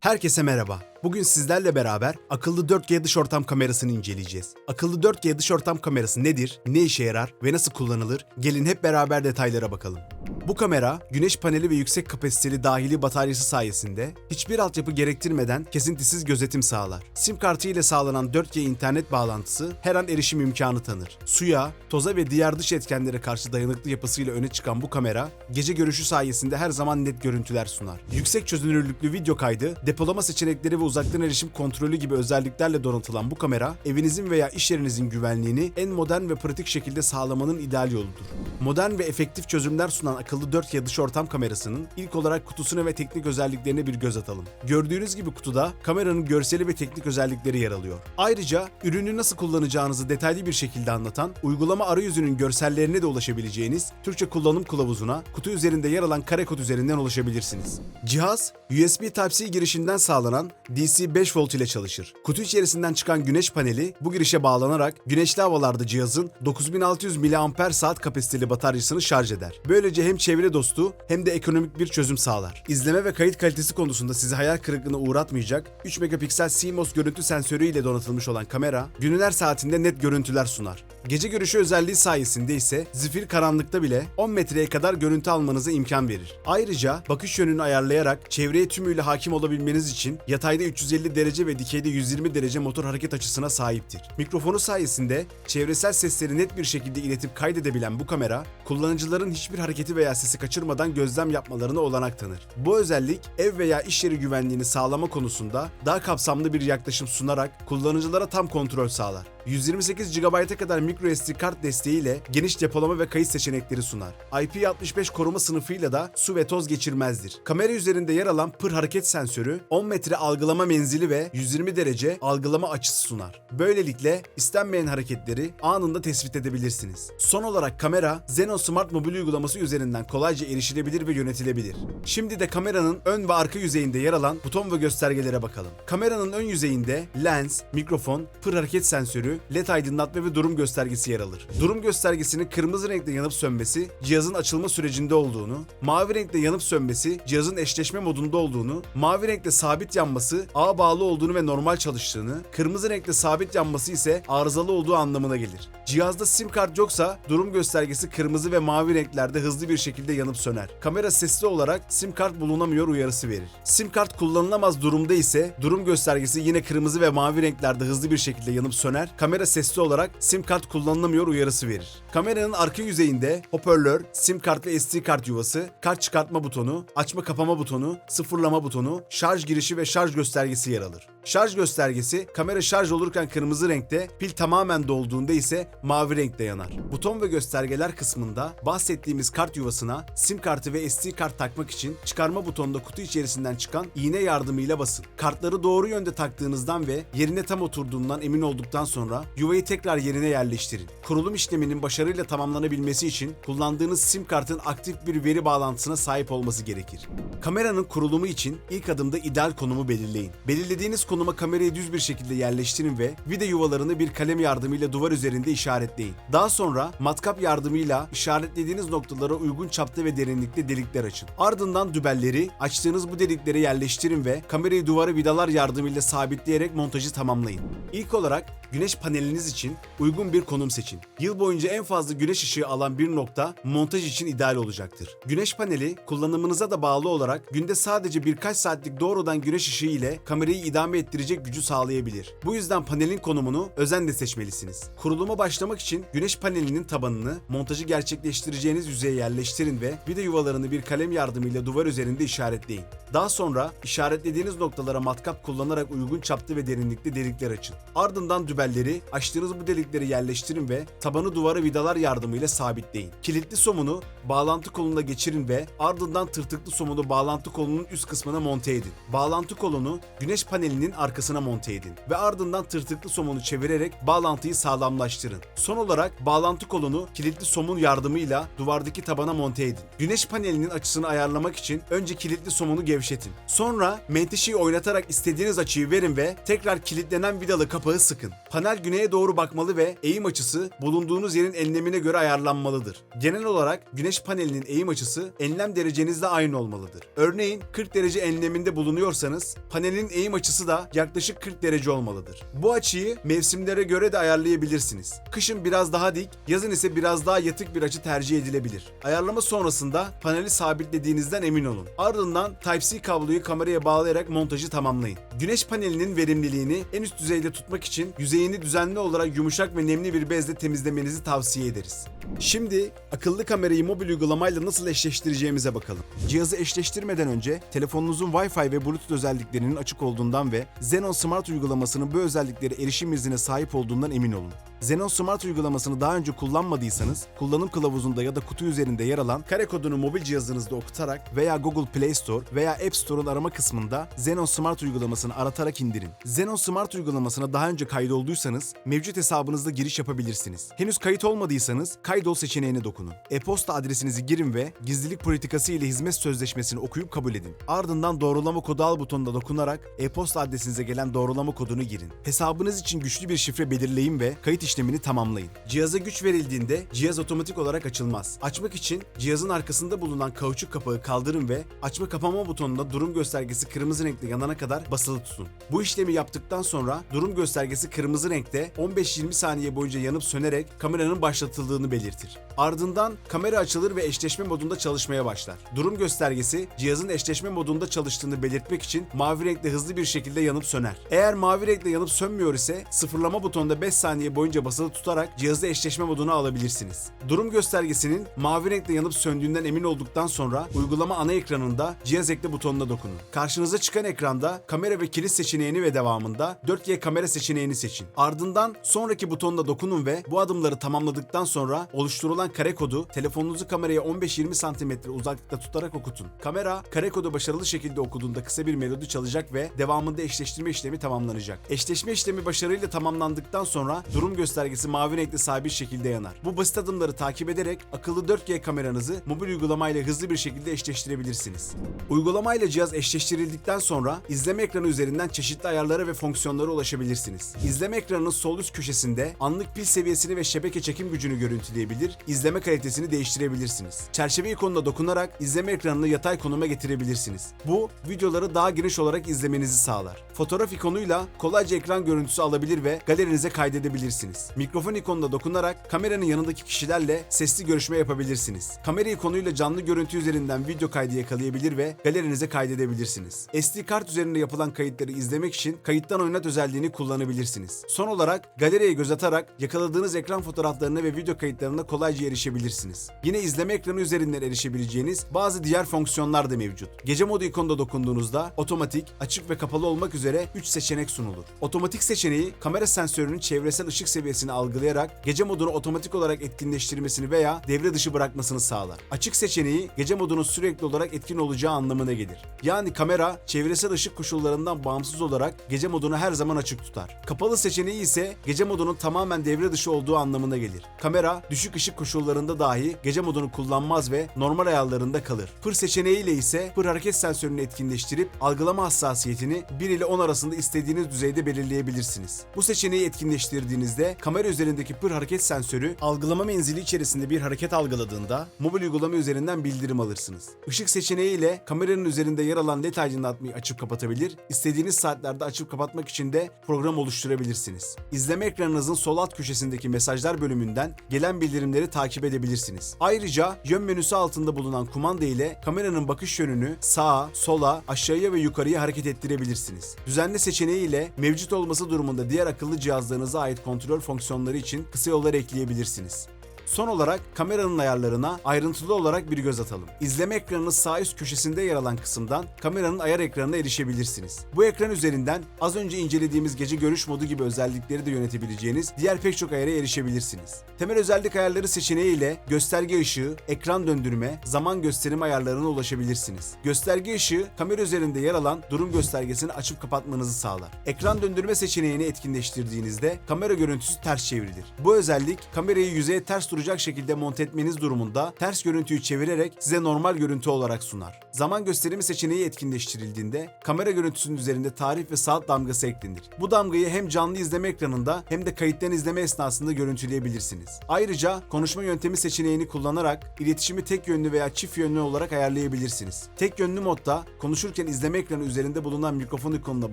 Herkese merhaba. Bugün sizlerle beraber akıllı 4G dış ortam kamerasını inceleyeceğiz. Akıllı 4G dış ortam kamerası nedir, ne işe yarar ve nasıl kullanılır? Gelin hep beraber detaylara bakalım. Bu kamera, güneş paneli ve yüksek kapasiteli dahili bataryası sayesinde hiçbir altyapı gerektirmeden kesintisiz gözetim sağlar. SIM kartı ile sağlanan 4G internet bağlantısı her an erişim imkanı tanır. Suya, toza ve diğer dış etkenlere karşı dayanıklı yapısıyla öne çıkan bu kamera, gece görüşü sayesinde her zaman net görüntüler sunar. Yüksek çözünürlüklü video kaydı, depolama seçenekleri ve uzaktan erişim kontrolü gibi özelliklerle donatılan bu kamera, evinizin veya iş yerinizin güvenliğini en modern ve pratik şekilde sağlamanın ideal yoludur. Modern ve efektif çözümler sunan akıllı 4G dış ortam kamerasının ilk olarak kutusuna ve teknik özelliklerine bir göz atalım. Gördüğünüz gibi kutuda kameranın görseli ve teknik özellikleri yer alıyor. Ayrıca ürünü nasıl kullanacağınızı detaylı bir şekilde anlatan uygulama arayüzünün görsellerine de ulaşabileceğiniz Türkçe kullanım kılavuzuna kutu üzerinde yer alan kare kod üzerinden ulaşabilirsiniz. Cihaz USB Type-C girişinden sağlanan DC 5 volt ile çalışır. Kutu içerisinden çıkan güneş paneli bu girişe bağlanarak güneşli havalarda cihazın 9600 mAh kapasiteli bataryasını şarj eder. Böylece hem çevre dostu hem de ekonomik bir çözüm sağlar. İzleme ve kayıt kalitesi konusunda sizi hayal kırıklığına uğratmayacak 3 megapiksel CMOS görüntü sensörü ile donatılmış olan kamera günün her saatinde net görüntüler sunar. Gece görüşü özelliği sayesinde ise zifir karanlıkta bile 10 metreye kadar görüntü almanıza imkan verir. Ayrıca bakış yönünü ayarlayarak çevreye tümüyle hakim olabilmeniz için yatayda 350 derece ve dikeyde 120 derece motor hareket açısına sahiptir. Mikrofonu sayesinde çevresel sesleri net bir şekilde iletip kaydedebilen bu kamera, kullanıcıların hiçbir hareketi veya sesi kaçırmadan gözlem yapmalarına olanak tanır. Bu özellik ev veya iş yeri güvenliğini sağlama konusunda daha kapsamlı bir yaklaşım sunarak kullanıcılara tam kontrol sağlar. 128 GB'a kadar microSD kart desteğiyle geniş depolama ve kayıt seçenekleri sunar. IP65 koruma sınıfıyla da su ve toz geçirmezdir. Kamera üzerinde yer alan pır hareket sensörü 10 metre algılama menzili ve 120 derece algılama açısı sunar. Böylelikle istenmeyen hareketleri anında tespit edebilirsiniz. Son olarak kamera Zeno Smart mobil uygulaması üzerinden kolayca erişilebilir ve yönetilebilir. Şimdi de kameranın ön ve arka yüzeyinde yer alan buton ve göstergelere bakalım. Kameranın ön yüzeyinde lens, mikrofon, pır hareket sensörü, led aydınlatma ve durum göstergesi yer alır. Durum göstergesinin kırmızı renkte yanıp sönmesi cihazın açılma sürecinde olduğunu, mavi renkte yanıp sönmesi cihazın eşleşme modunda olduğunu, mavi renkte sabit yanması ağa bağlı olduğunu ve normal çalıştığını, kırmızı renkte sabit yanması ise arızalı olduğu anlamına gelir. Cihazda sim kart yoksa durum göstergesi kırmızı ve mavi renklerde hızlı bir şekilde yanıp söner. Kamera sesli olarak sim kart bulunamıyor uyarısı verir. Sim kart kullanılamaz durumda ise durum göstergesi yine kırmızı ve mavi renklerde hızlı bir şekilde yanıp söner. Kamera sesli olarak sim kart kullanılamıyor uyarısı verir. Kameranın arka yüzeyinde hoparlör, sim kart ve SD kart yuvası, kart çıkartma butonu, açma kapama butonu, sıfırlama butonu, şarj girişi ve şarj göstergesi yer alır. Şarj göstergesi kamera şarj olurken kırmızı renkte, pil tamamen dolduğunda ise mavi renkte yanar. Buton ve göstergeler kısmında bahsettiğimiz kart yuvasına sim kartı ve SD kart takmak için çıkarma butonunda kutu içerisinden çıkan iğne yardımıyla basın. Kartları doğru yönde taktığınızdan ve yerine tam oturduğundan emin olduktan sonra yuvayı tekrar yerine yerleştirin. Kurulum işleminin başarıyla tamamlanabilmesi için kullandığınız sim kartın aktif bir veri bağlantısına sahip olması gerekir. Kameranın kurulumu için ilk adımda ideal konumu belirleyin. Belirlediğiniz konuma kamerayı düz bir şekilde yerleştirin ve vida yuvalarını bir kalem yardımıyla duvar üzerinde işaretleyin. Daha sonra matkap yardımıyla işaretlediğiniz noktalara uygun çapta ve derinlikte delikler açın. Ardından dübelleri açtığınız bu deliklere yerleştirin ve kamerayı duvara vidalar yardımıyla sabitleyerek montajı tamamlayın. İlk olarak güneş paneliniz için uygun bir konum seçin. Yıl boyunca en fazla güneş ışığı alan bir nokta montaj için ideal olacaktır. Güneş paneli kullanımınıza da bağlı olarak günde sadece birkaç saatlik doğrudan güneş ışığı ile kamerayı idame ettirecek gücü sağlayabilir. Bu yüzden panelin konumunu özenle seçmelisiniz. Kuruluma başlamak için güneş panelinin tabanını montajı gerçekleştireceğiniz yüzeye yerleştirin ve vida yuvalarını bir kalem yardımıyla duvar üzerinde işaretleyin. Daha sonra işaretlediğiniz noktalara matkap kullanarak uygun çapta ve derinlikte delikler açın. Ardından dübelleri açtığınız bu delikleri yerleştirin ve tabanı duvara vidalar yardımıyla sabitleyin. Kilitli somunu bağlantı koluna geçirin ve ardından tırtıklı somunu bağlantı kolunun üst kısmına monte edin. Bağlantı kolunu güneş panelinin arkasına monte edin ve ardından tırtıklı somunu çevirerek bağlantıyı sağlamlaştırın. Son olarak bağlantı kolunu kilitli somun yardımıyla duvardaki tabana monte edin. Güneş panelinin açısını ayarlamak için önce kilitli somunu gevşetin. Sonra menteşeyi oynatarak istediğiniz açıyı verin ve tekrar kilitlenen vidalı kapağı sıkın. Panel güneye doğru bakmalı ve eğim açısı bulunduğunuz yerin enlemine göre ayarlanmalıdır. Genel olarak güneş panelinin eğim açısı enlem derecenizle aynı olmalıdır. Örneğin 40 derece enleminde bulunuyorsanız panelin eğim açısı da yaklaşık 40 derece olmalıdır. Bu açıyı mevsimlere göre de ayarlayabilirsiniz. Kışın biraz daha dik, yazın ise biraz daha yatık bir açı tercih edilebilir. Ayarlama sonrasında paneli sabitlediğinizden emin olun. Ardından Type-C kabloyu kameraya bağlayarak montajı tamamlayın. Güneş panelinin verimliliğini en üst düzeyde tutmak için yüzeyini düzenli olarak yumuşak ve nemli bir bezle temizlemenizi tavsiye ederiz. Şimdi akıllı kamerayı mobil uygulamayla nasıl eşleştireceğimize bakalım. Cihazı eşleştirmeden önce telefonunuzun Wi-Fi ve Bluetooth özelliklerinin açık olduğundan ve Xenon Smart uygulamasının bu özelliklere erişim iznine sahip olduğundan emin olun. Xenon Smart uygulamasını daha önce kullanmadıysanız, kullanım kılavuzunda ya da kutu üzerinde yer alan kare kodunu mobil cihazınızda okutarak veya Google Play Store veya App Store'un arama kısmında Xenon Smart uygulamasını aratarak indirin. Xenon Smart uygulamasına daha önce kaydolduysanız mevcut hesabınızda giriş yapabilirsiniz. Henüz kayıt olmadıysanız kaydol seçeneğine dokunun. E-posta adresinizi girin ve gizlilik politikası ile hizmet sözleşmesini okuyup kabul edin. Ardından doğrulama kodu al butonuna dokunarak e-posta adresinize gelen doğrulama kodunu girin. Hesabınız için güçlü bir şifre belirleyin ve kayıt işlemini tamamlayın. Cihaza güç verildiğinde cihaz otomatik olarak açılmaz. Açmak için cihazın arkasında bulunan kauçuk kapağı kaldırın ve açma kapama butonuna durum göstergesi kırmızı renkte yanana kadar basılı tutun. Bu işlemi yaptıktan sonra durum göstergesi kırmızı renkte 15-20 saniye boyunca yanıp sönerek kameranın başlatıldığını belirtir. Ardından kamera açılır ve eşleşme modunda çalışmaya başlar. Durum göstergesi cihazın eşleşme modunda çalıştığını belirtmek için mavi renkte hızlı bir şekilde yanıp söner. Eğer mavi renkte yanıp sönmüyor ise sıfırlama butonunda 5 saniye boyunca basılı tutarak cihazı eşleşme moduna alabilirsiniz. Durum göstergesinin mavi renkte yanıp söndüğünden emin olduktan sonra uygulama ana ekranında cihaz ekle butonuna dokunun. Karşınıza çıkan ekranda kamera ve kilit seçeneğini ve devamında 4G kamera seçeneğini seçin. Ardından sonraki butonuna dokunun ve bu adımları tamamladıktan sonra oluşturulan kare kodu telefonunuzu kameraya 15-20 cm uzaklıkta tutarak okutun. Kamera kare kodu başarılı şekilde okuduğunda kısa bir melodi çalacak ve devamında eşleştirme işlemi tamamlanacak. Eşleşme işlemi başarıyla tamamlandıktan sonra durum göstergesi mavi renkli sabit şekilde yanar. Bu basit adımları takip ederek akıllı 4G kameranızı mobil uygulamayla hızlı bir şekilde eşleştirebilirsiniz. Uygulamayla cihaz eşleştirildikten sonra izleme ekranı üzerinden çeşitli ayarlara ve fonksiyonlara ulaşabilirsiniz. İzleme ekranının sol üst köşesinde anlık pil seviyesini ve şebeke çekim gücünü görüntüleyebilir, izleme kalitesini değiştirebilirsiniz. Çerçeve ikonuna dokunarak izleme ekranını yatay konuma getirebilirsiniz. Bu videoları daha geniş olarak izlemenizi sağlar. Fotoğraf ikonuyla kolayca ekran görüntüsü alabilir ve galerinize kaydedebilirsiniz. Mikrofon ikonuna dokunarak kameranın yanındaki kişilerle sesli görüşme yapabilirsiniz. Kamera ikonuyla canlı görüntü üzerinden video kaydı yakalayabilir ve galerinize kaydedebilirsiniz. SD kart üzerinde yapılan kayıtları izlemek için kayıttan oynat özelliğini kullanabilirsiniz. Son olarak galeriye göz atarak yakaladığınız ekran fotoğraflarına ve video kayıtlarına kolayca erişebilirsiniz. Yine izleme ekranı üzerinden erişebileceğiniz bazı diğer fonksiyonlar da mevcut. Gece modu ikonuna dokunduğunuzda otomatik, açık ve kapalı olmak üzere 3 seçenek sunulur. Otomatik seçeneği kamera sensörünün çevresel ışık seviyesini algılayarak gece modunu otomatik olarak etkinleştirmesini veya devre dışı bırakmasını sağlar. Açık seçeneği gece modunun sürekli olarak etkin olacağı anlamına gelir. Yani kamera çevresel ışık koşullarından bağımsız olarak gece modunu her zaman açık tutar. Kapalı seçeneği ise gece modunun tamamen devre dışı olduğu anlamına gelir. Kamera düşük ışık koşullarında dahi gece modunu kullanmaz ve normal ayarlarında kalır. Pır seçeneğiyle ise pır hareket sensörünü etkinleştirip algılama hassasiyetini 1 ile 10 arasında istediğiniz düzeyde belirleyebilirsiniz. Bu seçeneği etkinleştirdiğinizde kamera üzerindeki pır hareket sensörü algılama menzili içerisinde bir hareket algıladığında mobil uygulama üzerinden bildirim alırsınız. Işık seçeneği ile kameranın üzerinde yer alan led aydınlatmayı açıp kapatabilir, istediğiniz saatlerde açıp kapatmak için de program oluşturabilirsiniz. İzleme ekranınızın sol alt köşesindeki mesajlar bölümünden gelen bildirimleri takip edebilirsiniz. Ayrıca yön menüsü altında bulunan kumanda ile kameranın bakış yönünü sağa, sola, aşağıya ve yukarıya hareket ettirebilirsiniz. Düzenli seçeneği ile mevcut olması durumunda diğer akıllı cihazlarınıza ait kontrol fonksiyonları için kısa yollar ekleyebilirsiniz. Son olarak kameranın ayarlarına ayrıntılı olarak bir göz atalım. İzleme ekranının sağ üst köşesinde yer alan kısımdan kameranın ayar ekranına erişebilirsiniz. Bu ekran üzerinden az önce incelediğimiz gece görüş modu gibi özellikleri de yönetebileceğiniz diğer pek çok ayara erişebilirsiniz. Temel özellik ayarları seçeneği ile gösterge ışığı, ekran döndürme, zaman gösterimi ayarlarına ulaşabilirsiniz. Gösterge ışığı kamera üzerinde yer alan durum göstergesini açıp kapatmanızı sağlar. Ekran döndürme seçeneğini etkinleştirdiğinizde kamera görüntüsü ters çevrilir. Bu özellik kamerayı yüzeye ters duruş oluşturacak şekilde monte etmeniz durumunda ters görüntüyü çevirerek size normal görüntü olarak sunar. Zaman gösterimi seçeneği etkinleştirildiğinde kamera görüntüsünün üzerinde tarih ve saat damgası eklenir. Bu damgayı hem canlı izleme ekranında hem de kayıttan izleme esnasında görüntüleyebilirsiniz. Ayrıca konuşma yöntemi seçeneğini kullanarak iletişimi tek yönlü veya çift yönlü olarak ayarlayabilirsiniz. Tek yönlü modda konuşurken izleme ekranı üzerinde bulunan mikrofon ikonuna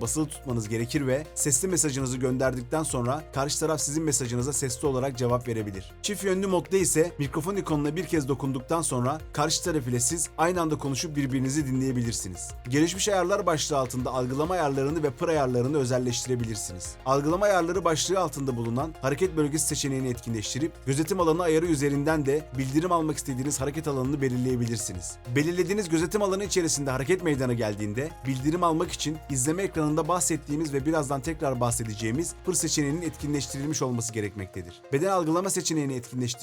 basılı tutmanız gerekir ve sesli mesajınızı gönderdikten sonra karşı taraf sizin mesajınıza sesli olarak cevap verebilir. Çift yönlü modda ise mikrofon ikonuna bir kez dokunduktan sonra karşı taraf ile siz aynı anda konuşup birbirinizi dinleyebilirsiniz. Gelişmiş ayarlar başlığı altında algılama ayarlarını ve pır ayarlarını özelleştirebilirsiniz. Algılama ayarları başlığı altında bulunan hareket bölgesi seçeneğini etkinleştirip gözetim alanı ayarı üzerinden de bildirim almak istediğiniz hareket alanını belirleyebilirsiniz. Belirlediğiniz gözetim alanı içerisinde hareket meydana geldiğinde bildirim almak için izleme ekranında bahsettiğimiz ve birazdan tekrar bahsedeceğimiz pır seçeneğinin etkinleştirilmiş olması gerekmektedir. Beden algılama seçeneğini etkinleştirdiğinizde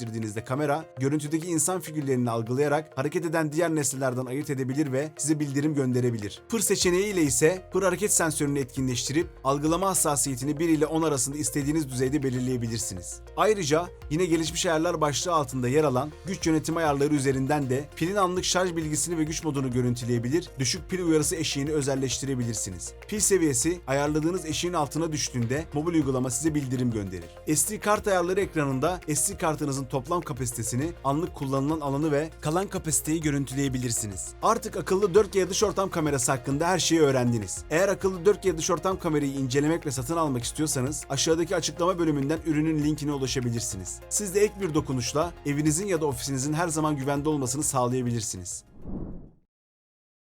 kamera görüntüdeki insan figürlerini algılayarak hareket eden diğer nesnelerden ayırt edebilir ve size bildirim gönderebilir. Pır seçeneği ile ise pır hareket sensörünü etkinleştirip algılama hassasiyetini 1 ile 10 arasında istediğiniz düzeyde belirleyebilirsiniz. Ayrıca yine gelişmiş ayarlar başlığı altında yer alan güç yönetim ayarları üzerinden de pilin anlık şarj bilgisini ve güç modunu görüntüleyebilir, düşük pil uyarısı eşiğini özelleştirebilirsiniz. Pil seviyesi ayarladığınız eşiğin altına düştüğünde mobil uygulama size bildirim gönderir. SD kart ayarları ekranında SD kartınızın toplam kapasitesini, anlık kullanılan alanı ve kalan kapasiteyi görüntüleyebilirsiniz. Artık akıllı 4G dış ortam kamerası hakkında her şeyi öğrendiniz. Eğer akıllı 4G dış ortam kamerayı incelemek ve satın almak istiyorsanız aşağıdaki açıklama bölümünden ürünün linkine ulaşabilirsiniz. Siz de ek bir dokunuşla evinizin ya da ofisinizin her zaman güvende olmasını sağlayabilirsiniz.